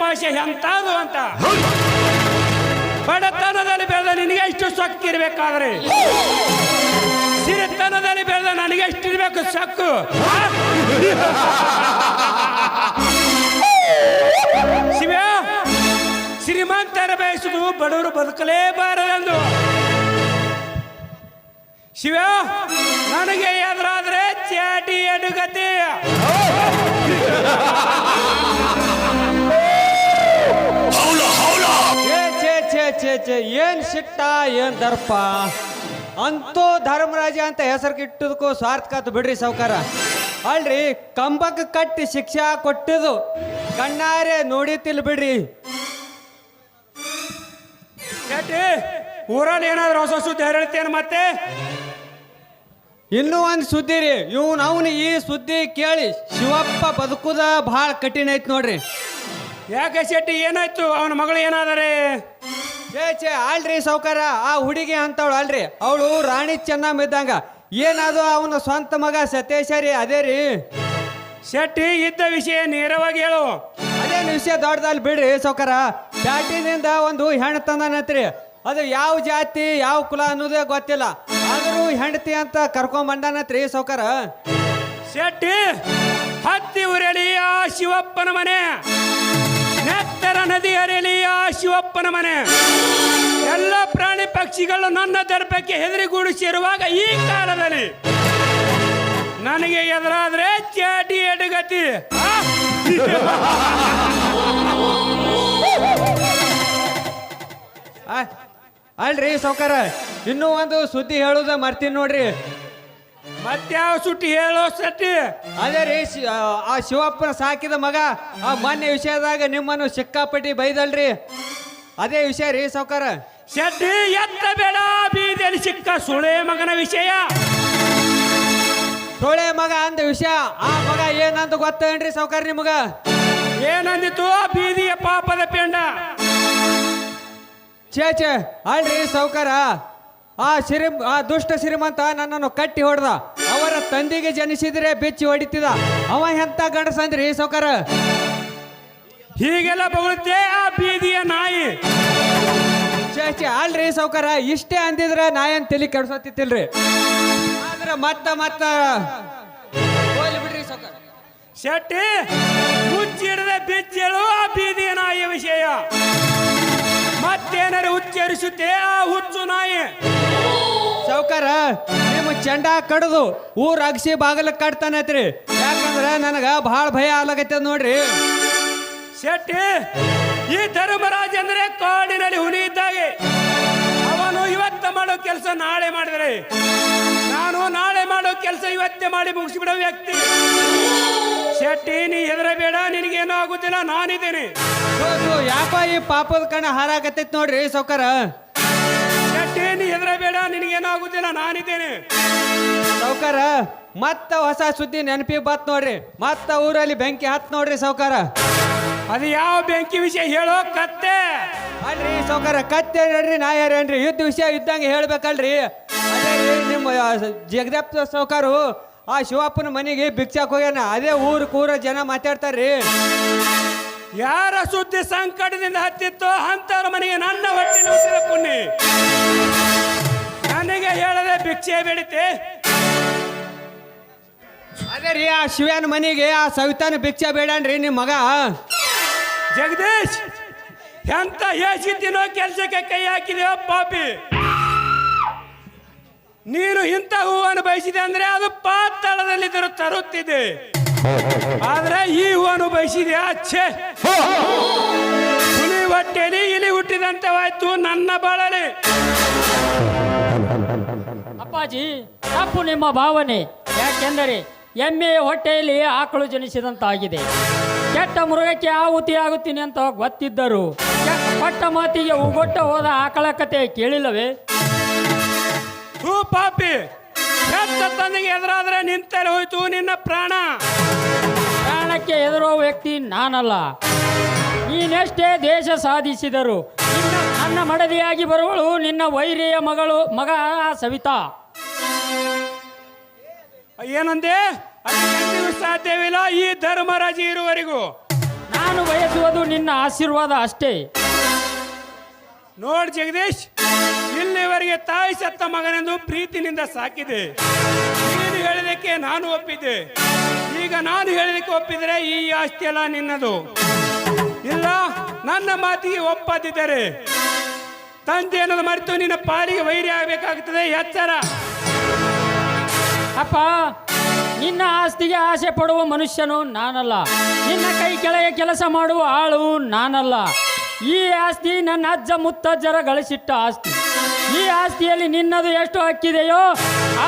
ಭಾಷೆ ಎಂತಾದು ಅಂತ. ಬಡತನದಲ್ಲಿ ಬೆಳೆದ ನಿನಗೆ ಎಷ್ಟು ಸೊಕ್ಕು ಇರಬೇಕಾದ್ರೆ? ಸಿರಿತನದಲ್ಲಿ ಬೆಳೆದ ನನಗೆ ಎಷ್ಟು ಇರಬೇಕು ಸೊಕ್ಕು? ಶಿವ ಶ್ರೀಮಂತರ ಬಯಸುದು ಬಡವರು ಬದುಕಲೇಬಾರದೆಂದು. ಶಿವ ನನಗೆ ಎದುರಾದ್ರೆ ಚಾಟಿ ಅಡುಗತಿ ಛೇ ಛೇ ಛೇ ಛೇ ಚೇ ಏನ್ ಸಿಟ್ಟ ಏನ್ ದರ್ಪ? ಅಂತೂ ಧರ್ಮರಾಜ ಅಂತ ಹೆಸರು ಇಟ್ಟದಕ್ಕೂ ಸ್ವಾರ್ಥಕತ್ ಬಿಡ್ರಿ ಸಾವ್ಕಾರ. ಅಲ್ರಿ ಕಂಬಕ್ಕೆ ಕಟ್ಟಿ ಶಿಕ್ಷೆ ಕೊಟ್ಟಿದ್ದು ಕಣ್ಣಾರೆ ನೋಡಿತಿಲ್ ಬಿಡ್ರಿ. ಚಾಟಿ ಊರಲ್ಲಿ ಏನಾದ್ರು ಹೊಸ ಸುದ್ದಿ ಹೇಳ್ತೇನೆ ಮತ್ತೆ? ಇನ್ನೂ ಒಂದು ಸುದ್ದಿ ರೀ ಇವ್ನು ಅವನು ಈ ಸುದ್ದಿ ಕೇಳಿ ಶಿವಪ್ಪ ಬದುಕುದ ಭಾಳ ಕಠಿಣ ಐತಿ ನೋಡ್ರಿ. ಯಾಕೆ ಶೆಟ್ಟಿ ಏನಾಯ್ತು? ಅವನ ಮಗಳು ಏನಾದರೆ? ಛೇ ಛೇ ಆಳ್ರಿ ಸೌಕಾರ ಆ ಹುಡುಗಿ ಅಂತವಳು ಅಲ್ರಿ ಅವಳು ರಾಣಿ ಚೆನ್ನಮ್ಮ ಇದ್ದಂಗ ಏನಾದ್ರು ಅವನ ಸ್ವಂತ ಮಗ ಸತೇಶರಿ ಅದೇ ರೀ. ಶೆಟ್ಟಿ ಇದ್ದ ವಿಷಯ ನೇರವಾಗಿ ಹೇಳು. ಅದೇನು ವಿಷಯ ದೊಡ್ಡದಲ್ಲಿ ಬಿಡ್ರಿ ಸೌಕರ ಪ್ಯಾಟಿನಿಂದ ಒಂದು ಹೆಣ್ಣು ತಂದನತ್ರಿ ಅದು ಯಾವ ಜಾತಿ ಯಾವ ಕುಲ ಅನ್ನೋದೇ ಗೊತ್ತಿಲ್ಲ. ಆದರೂ ಹೆಂಡತಿ ಅಂತ ಕರ್ಕೊಂಬಂದಾನತ್ರಿ ಸೌಕರ ಶೆಟ್ಟಿ ಹತ್ತಿ ಉರಳಿ ಆ ಶಿವಪ್ಪನ ಮನೆ. ನೆತ್ತರ ನದಿ ಹರಿಯಲಿ ಆ ಶಿವಪ್ಪನ ಮನೆ. ಎಲ್ಲ ಪ್ರಾಣಿ ಪಕ್ಷಿಗಳು ನನ್ನ ದರ್ಪಕ್ಕೆ ಹೆದರಿಗೂಡಿಸಿರುವಾಗ ಈ ಕಾಲದಲ್ಲಿ ನನಗೆ ಎದುರಾದ್ರೆ ಚಾಟಿ ಎಡಗತಿ. ಅಲ್ರಿ ಸೌಕರ ಇನ್ನೂ ಒಂದು ಸುದ್ದಿ ಹೇಳುದ ಮರ್ತೀನಿ ನೋಡ್ರಿ. ಮತ್ಯಾವ ಸುಟ್ಟಿ ಹೇಳೋ ಸಟ್ಟಿ ಅದೇ ರೀ ಶಿ- ಆ, ಆ ಶಿವಪ್ಪನ ಸಾಕಿದ ಮಗ ಆ ಮೊನ್ನೆ ವಿಷಯದಾಗ ನಿಮ್ಮನ್ನು ಸಿಕ್ಕಾಪಟ್ಟಿ ಬೈದಲ್ರಿ. ಅದೇ ವಿಷಯ ರೀ ಸೌಕರ ಶೆಟ್ಟಿ ಎತ್ತ ಬೇಡ ಬೀದಿಯಲ್ಲಿ ಸಿಕ್ಕ ಸುಳೆ ಮಗನ ವಿಷಯ. ಸುಳೆ ಮಗ ಅಂದ ವಿಷಯ ಆ ಮಗ ಏನಂತ ಗೊತ್ತೇನ್ರಿ ಸೌಕರ್ ನಿಮಗ? ಏನಂದಿತ್ತು ಆ ಬೀದಿಯ ಪಾಪದ ಪೆಂಡ. ಛೇ ಛೇ ಅಲ್ರಿ ಸೌಕರ ಆ ಸಿರಿ ಆ ದುಷ್ಟ ಶ್ರೀಮಂತ ನನ್ನನ್ನು ಕಟ್ಟಿ ಹೊಡೆದ. ಅವರ ತಂದೆಗೆ ಜನಿಸಿದ್ರೆ ಬೆಚ್ಚಿ ಹೊಡಿತಿದ. ಅವ ಎಂತ ಗಂಡಸಂದ್ರಿ ಸೌಕರ? ಹೀಗೆಲ್ಲ ಬಗಳುತ್ತೆ ಆ ಬೀದಿಯ ನಾಯಿ. ಛೇ ಛೇ ಅಲ್ರಿ ಸೌಕರ ಇಷ್ಟೇ ಅಂದಿದ್ರೆ ನಾಯನ್ ತಲೆ ಕೆಡ್ಸೋತಿತ್ತಿಲ್ರಿ ಆದ್ರೆ ಮತ್ತ ಮತ್ತ. ಹೋಗ್ಲಿ ಬಿಡ್ರಿ ಸೌಕರ. ಶೆಟ್ಟಿ ಮುಚ್ಚಿಡದೆ ಬಿಚ್ಚೇಳು ಆ ಬೀದಿಯ ನಾಯಿಯ ವಿಷಯ. ಮತ್ತೇನಾರು ಉಚ್ಚರಿಸುತ್ತೆ ಆ ಹುಚ್ಚು ನಾಯಿ. ಸೌಕರ ನಿಮ್ಮ ಚಂಡ ಕಡ್ದು ಊರ್ ಅಗಸಿ ಬಾಗಲ ಕಟ್ತಾನೈತ್ರಿ ಯಾಕಂದ್ರ ನನಗ ಬಹಳ ಭಯ ಆಗ್ಲಾಗೈತದ ನೋಡ್ರಿ. ಶೆಟ್ಟಿ ಈ ಧರ್ಮರಾಜ ಅಂದ್ರೆ ಕಾಡಿನಲ್ಲಿ ಹುಲಿ ಇದ್ದಾಗೆ. ಅವನು ಇವತ್ತ ಮಾಡೋ ಕೆಲಸ ನಾಳೆ ಮಾಡಿದ್ರೆ. ನಾನು ನಾಳೆ ಮಾಡೋ ಕೆಲಸ ಇವತ್ತೇ ಮಾಡಿ ಮುಗಿಸ್ಬಿಡೋ ವ್ಯಕ್ತಿ. ಶೆಟ್ಟಿ ನೀ ಹೆದರಬೇಡ ನಿನಗೇನೂ ಆಗುದಿಲ್ಲ ನಾನಿದ್ದೇನೆ. ಹೌದು ಯಾಕೋ ಈ ಪಾಪದ ಕಣ ಹಾರಾಗತ್ತೈತ್ ನೋಡ್ರಿ ಸೌಕರ ಶೆಟ್ಟಿ ನೀ ಹೆದರಬೇಡ ನಿನಗೇನೂ ಆಗುದಿಲ್ಲ ನಾನಿದ್ದೇನೆ. ಸೌಕರ ಮತ್ತ ಹೊಸ ಸುದ್ದಿ ನೆನಪಿಗೆ ಬತ್ ನೋಡ್ರಿ ಮತ್ತ ಊರಲ್ಲಿ ಬೆಂಕಿ ಹತ್ ನೋಡ್ರಿ ಸೌಕರ ಅದು ಯಾವ ಬೆಂಕಿ ವಿಷಯ ಹೇಳೋ ಕತ್ತೆ. ಅಲ್ರಿ ಸೌಕರ ಕತ್ತೆ ನೋಡ್ರಿ ನಾ ಯಾರೇನ್ರಿ ಯುದ್ಧ ವಿಷಯ ಇದ್ದಂಗೆ ಹೇಳ್ಬೇಕಲ್ರಿ. ಅದೇ ರೀ ನಿಮ್ಮ ಜಗದಪ್ಪ ಸೌಕರು ಆ ಶಿವಪ್ಪನ ಮನೆಗೆ ಭಿಕ್ಷಾಕ್ ಹೋಗ್ಯಾನ ಅದೇ ಊರು ಕೂರ ಜನ ಮಾತಾಡ್ತಾರ್ರಿ. ಯಾರ ಸುದ್ದಿ ಸಂಕಟದಿಂದ ಹತ್ತಿತ್ತೋ ಅಂತವ್ರ ಮನೆಗೆ ನನ್ನ ಹೊಟ್ಟೆ ನೋಡಿದ ಪುಣ್ಯ ನನಗೆ ಹೇಳದೆ ಭಿಕ್ಷೆ ಬೇಡಿತೆ. ಅದೇ ರೀ ಆ ಶಿವನ ಮನೆಗೆ ಆ ಸವಿತಾನ ಭಿಕ್ಷೆ ಬೇಡನ್ರಿ ನಿಮ್ಮ ಮಗ. ಜಗದೀಶ್ ಎಂತ ಹೇಸಿ ತಿನ್ನೋ ಕೆಲಸಕ್ಕೆ ಕೈ ಹಾಕಿದೆಯೋ ಪಾಪಿ. ನೀನು ಇಂಥ ಹೂವನ್ನು ಬಯಸಿದೆ ಅಂದ್ರೆ ಅದು ಪಾತಾಳದಲ್ಲಿದ್ದರೂ ತರುತ್ತಿದೆ. ಆದ್ರೆ ಈ ಹೂವನ್ನು ಬಯಸಿದೆ ಅಚ್ಚೆ ಹುಲಿ ಹೊಟ್ಟೆಲಿ ಇಲಿ ಹುಟ್ಟಿದಂತವಾಯ್ತು ನನ್ನ ಬಾಳಲಿ ಅಪ್ಪಾಜಿ ತಪ್ಪು ನಿಮ್ಮ ಭಾವನೆ. ಯಾಕೆಂದರೆ ಎಮ್ಮೆ ಹೊಟ್ಟೆಯಲ್ಲಿ ಆಕಳು ಜನಿಸಿದಂತಾಗಿದೆ. ಕೆಟ್ಟ ಮೃಗಕ್ಕೆ ಆಹುತಿ ಆಗುತ್ತೀನಿ ಅಂತ ಗೊತ್ತಿದ್ದರು ಕೊಟ್ಟ ಮಾತಿಗೆ ಉಗೊಟ್ಟ ಹೋದ ಆಕಳ ಕತೆ ಕೇಳಿಲ್ಲವೇ? ಹೂ ಪಾಪಿ ತಂದೆಗೆ ಎದುರಾದ್ರೆ ನಿಂತಲ್ಲಿ ಹೋಯ್ತು ನಿನ್ನ ಪ್ರಾಣ. ವ್ಯಕ್ತಿ ನಾನಲ್ಲ. ನೀನೆಷ್ಟೇ ದೇಶ ಸಾಧಿಸಿದರು ನಿನ್ನ ನನ್ನ ಮಡದಿಯಾಗಿ ಬರುವಳು ನಿನ್ನ ವೈರಿಯ ಮಗಳು ಮಗ ಸವಿತಾ. ಏನಂದೆ? ಸಾಧ್ಯವಿಲ್ಲ ಈ ಧರ್ಮರಾಜ ಇರುವವರೆಗೂ. ನಾನು ಬಯಸುವುದು ನಿನ್ನ ಆಶೀರ್ವಾದ ಅಷ್ಟೇ. ನೋಡ್ ಜಗದೀಶ್ ಇಲ್ಲಿವರೆಗೆ ತಾಯಿ ಸತ್ತ ಮಗನೆಂದು ಪ್ರೀತಿನಿಂದ ಸಾಕಿದೆ. ನೀನು ಹೇಳಿದಕ್ಕೆ ನಾನು ಒಪ್ಪಿದ್ದೆ. ಈಗ ನಾನು ಹೇಳಲಿಕ್ಕೆ ಒಪ್ಪಿದರೆ ಈ ಆಸ್ತಿ ಎಲ್ಲ ನಿನ್ನದು. ಇಲ್ಲ, ನನ್ನ ಮಾತಿಗೆ ಒಪ್ಪದಿದ್ದರೆ ತಂದೆ ಅನ್ನೋದು ಮರೆತು ನಿನ್ನ ಪಾಲಿಗೆ ವೈರಿ ಆಗಬೇಕಾಗ್ತದೆ, ಎಚ್ಚರ. ಅಪ್ಪ, ನಿನ್ನ ಆಸ್ತಿಗೆ ಆಸೆ ಪಡುವ ಮನುಷ್ಯನು ನಾನಲ್ಲ. ನಿನ್ನ ಕೈ ಕೆಳಗೆ ಕೆಲಸ ಮಾಡುವ ಆಳು ನಾನಲ್ಲ. ಈ ಆಸ್ತಿ ನನ್ನ ಅಜ್ಜ ಮುತ್ತಜ್ಜರ ಗಳಿಸಿಟ್ಟ ಆಸ್ತಿ. ಈ ಆಸ್ತಿಯಲ್ಲಿ ನಿನ್ನದು ಎಷ್ಟು ಹಕ್ಕಿದೆಯೋ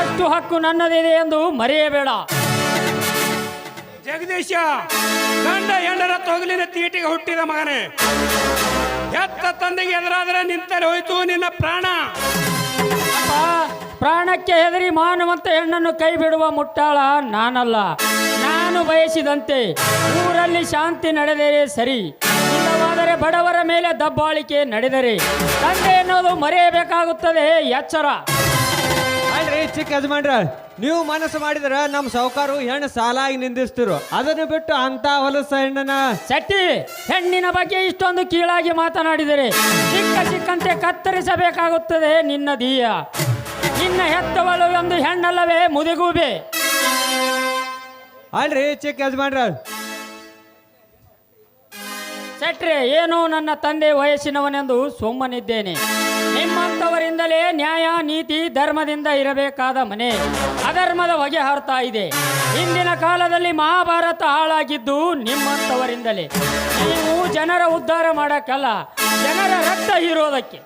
ಅಷ್ಟು ಹಕ್ಕು ನನ್ನದಿದೆ ಎಂದು ಮರೆಯಬೇಡ. ಜಗದೀಶ, ಗಂಡ ಹೆಂಡರ ತೊಗಲಿನ ತೀಟಿಗೆ ಹುಟ್ಟಿದ ಮಗನೇ. ಎತ್ತ ತಂದೆಗೆ ಎದುರಾದರೆ ನಿಂತರೆ ಹೋಯ್ತು ನಿನ್ನ ಪ್ರಾಣ. ಪ್ರಾಣಕ್ಕೆ ಹೆದರಿ ಮಾನವಂತ ಹೆಣ್ಣನ್ನು ಕೈ ಬಿಡುವ ಮುಟ್ಟಾಳ ನಾನಲ್ಲ. ನಾನು ಬಯಸಿದಂತೆ ಊರಲ್ಲಿ ಶಾಂತಿ ನಡೆದರೆ ಸರಿ, ಇಲ್ಲವಾದರೆ ಬಡವರ ಮೇಲೆ ದಬ್ಬಾಳಿಕೆ ನಡೆದರೆ. ತಂದೆ ಎನ್ನುವುದು ಮರೆಯಬೇಕಾಗುತ್ತದೆ, ಎಚ್ಚರ. ಚಿಕ್ಕ ಯಜಮಾನ್ರ ನೀವು ಮನಸ್ಸು ಮಾಡಿದ್ರೆ ನಮ್ಮ ಸಾವುಕಾರು ಹೆಣ್ಣು ಸಾಲಾಗಿ ನಿಂದಿಸ್ತಿರು. ಅದನ್ನು ಬಿಟ್ಟು ಅಂತ ಹೊಲಸ ಹೆಣ್ಣನ ಶೆಟ್ಟಿ ಹೆಣ್ಣಿನ ಬಗ್ಗೆ ಇಷ್ಟೊಂದು ಕೀಳಾಗಿ ಮಾತನಾಡಿದರೆ. ಚಿಕ್ಕ ಚಿಕ್ಕಂತೆ ಕತ್ತರಿಸಬೇಕಾಗುತ್ತದೆ ನಿನ್ನ ದೀಯ. ನಿನ್ನ ಹೆತ್ತವಳು ಒಂದು ಹೆಣ್ಣಲ್ಲವೇ ಮುದಿಗೂಬೆ. ಅಲ್ರಿ ಚಿಕ್ಕ ಯಜಮಾನ್ರ. ಶಟ್ರೆ ಏನು ನನ್ನ ತಂದೆ ವಯಸ್ಸಿನವನೆಂದು ಸುಮ್ಮನಿದ್ದೇನೆ. ನಿಮ್ಮಂಥವರಿಂದಲೇ ನ್ಯಾಯ ನೀತಿ ಧರ್ಮದಿಂದ ಇರಬೇಕಾದ ಮನೆ ಅಧರ್ಮದ ಹೊಗೆ ಹಾರ್ತಾ ಇದೆ. ಹಿಂದಿನ ಕಾಲದಲ್ಲಿ ಮಹಾಭಾರತ ಹಾಳಾಗಿದ್ದು ನಿಮ್ಮಂಥವರಿಂದಲೇ ನೀವು ಜನರ ಉದ್ಧಾರ ಮಾಡಕ್ಕಲ್ಲ ಜನರ ರಕ್ತ ಹೀರೋದಕ್ಕೆ.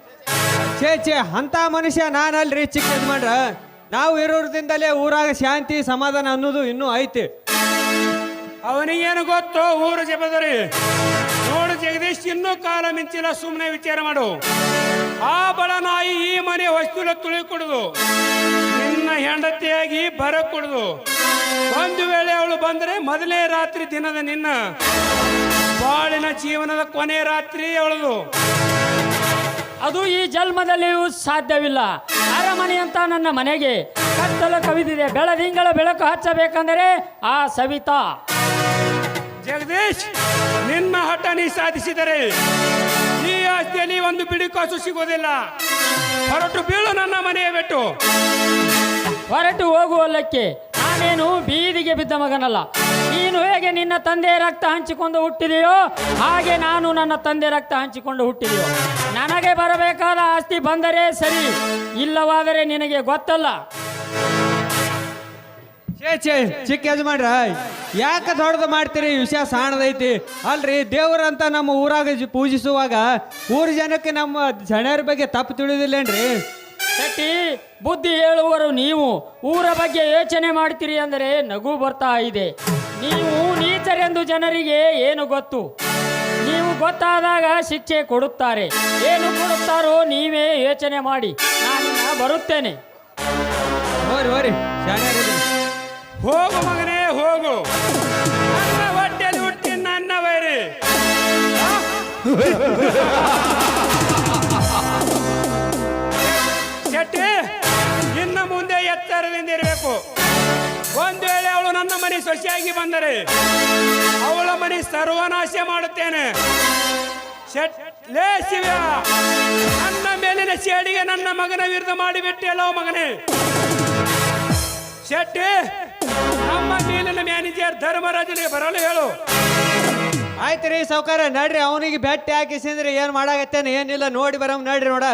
ಛೇ ಛೇ ಅಂತ ಮನುಷ್ಯ ನಾನಲ್ರಿ ಚಿಕ್ಕ ಯಜಮಾನ್ರ. ನಾವು ಇರೋದ್ರಿಂದಲೇ ಊರಾಗ ಶಾಂತಿ ಸಮಾಧಾನ ಅನ್ನೋದು ಇನ್ನೂ ಐತಿ. ಅವನಿಗೇನು ಗೊತ್ತು ಊರು ಜಪದರಿ ಕಾಲ ಮಿಂಚಿಲ್ಲ ಸುಮ್ಮನೆ ವಿಚಾರ ಮಾಡು. ಆ ಬಡ ನಾಯಿ ಈ ಮನೆ ವಸ್ತುಲ ತುಳಿಕೊಡುದು ನಿನ್ನ ಹೆಂಡತಿಯಾಗಿ ಬರಕೊಡುದು ಒಂದು ವೇಳೆ ಅವಳು ಬಂದರೆ ಮೊದಲೇ ರಾತ್ರಿ ದಿನದ ನಿನ್ನ. ಬಾಳಿನ ಜೀವನದ ಕೊನೆ ರಾತ್ರಿ ಅವಳದು. ಅದು ಈ ಜನ್ಮದಲ್ಲಿಯೂ ಸಾಧ್ಯವಿಲ್ಲ. ಅರಮನೆ ಅಂತ ನನ್ನ ಮನೆಗೆ ಕತ್ತಲು ಕವಿದಿದೆ. ಬೆಳದಿಂಗಳ ಬೆಳಕು ಹಚ್ಚಬೇಕಂದರೆ ಆ ಸವಿತಾ. ಜಗದೀಶ್, ನಿನ್ನ ಹಠ ನೀ ಸಾಧಿಸಿದರೆ ಈ ಆಸ್ತಿಯಲ್ಲಿ ಒಂದು ಬಿಡಿ ಕಾಸು ಸಿಗೋದಿಲ್ಲ. ಹೊರಟು ಬೀಳು ನನ್ನ ಮನೆಯ ಬಿಟ್ಟು. ಹೊರಟು ಹೋಗುವಲ್ಲಕ್ಕೆ ನಾನೇನು ಬೀದಿಗೆ ಬಿದ್ದ ಮಗನಲ್ಲ. ನೀನು ಹೇಗೆ ನಿನ್ನ ತಂದೆ ರಕ್ತ ಹಂಚಿಕೊಂಡು ಹುಟ್ಟಿದೆಯೋ, ಹಾಗೆ ನಾನು ನನ್ನ ತಂದೆ ರಕ್ತ ಹಂಚಿಕೊಂಡು ಹುಟ್ಟಿದೆಯೋ. ನನಗೆ ಬರಬೇಕಾದ ಆಸ್ತಿ ಬಂದರೆ ಸರಿ, ಇಲ್ಲವಾದರೆ ನಿನಗೆ ಗೊತ್ತಲ್ಲ. ಚಿಕ್ಕ ಯಜಮಾನ್ರ ಯಾಕೆ ದೊಡ್ಡದು ಮಾಡ್ತೀರಿ? ವಿಷಯ ಸಾಣದೈತಿ. ಅಲ್ರಿ ದೇವರಂತ ನಮ್ಮ ಊರಾಗ ಜಿ- ಪೂಜಿಸುವಾಗ ಊರ ಜನಕ್ಕೆ ನಮ್ಮ ಜನರ ಬಗ್ಗೆ ತಪ್ಪು ತಿಳಿದಿಲ್ಲೇನ್ರಿ? ಶೆಟ್ಟಿ ಬುದ್ಧಿ ಹೇಳುವರು ನೀವು. ಊರ ಬಗ್ಗೆ ಯೋಚನೆ ಮಾಡ್ತೀರಿ ಅಂದರೆ ನಗು ಬರ್ತಾ ಇದೆ. ನೀವು ನೀಚರೆಂದು ಜನರಿಗೆ ಏನು ಗೊತ್ತು? ನೀವು ಗೊತ್ತಾದಾಗ ಶಿಕ್ಷೆ ಕೊಡುತ್ತಾರೆ. ಏನು ಕೊಡುತ್ತಾರೋ ನೀವೇ ಯೋಚನೆ ಮಾಡಿ. ನಾನು ಬರುತ್ತೇನೆ. ಹೋರಿ ಹೋರಿ ಶಾಣ್ಯರಿದ್ದೀರಿ. ಹೋಗು ಮಗನೇ, ಹೋಗು. ನನ್ನ ಹುಟ್ಟಿನ ಹುಟ್ಟಿ ಶೆಟ್ಟಿ, ಇನ್ನು ಮುಂದೆ ಎತ್ತರದಿಂದ ಇರಬೇಕು. ಒಂದು ವೇಳೆ ಅವಳು ನನ್ನ ಮನೆ ಸೊಸೆಯಾಗಿ ಬಂದರೆ, ಅವಳ ಮನೆ ಸರ್ವನಾಶ ಮಾಡುತ್ತೇನೆ. ಲೇ ಶಿವ ನನ್ನ ಮೇಲಿನ ಸೇಡಿಗೆ ನನ್ನ ಮಗನ ವಿರುದ್ಧ ಮಾಡಿಬಿಟ್ಟೆ ಲೋ ಮಗನೇ. ಶೆಟ್ಟಿ ನಮ್ಮ ಮೇಲಿನ ಮ್ಯಾನೇಜರ್ ಧರ್ಮರಾಜನಿಗೆ ಬರಲು ಹೇಳು. ಆಯ್ತು ರೀ, ಸಾವ್ಕಾರ, ನಡ್ರಿ, ಅವನಿಗೆ ಬೆಟ್ಟಿ ಹಾಕಿಸಿಂದ್ರೆ ಏನು ಮಾಡಾಗತ್ತೇನೆ? ಏನಿಲ್ಲ, ನೋಡಿ ಬರಮ್, ನಡ್ರಿ ನೋಡ.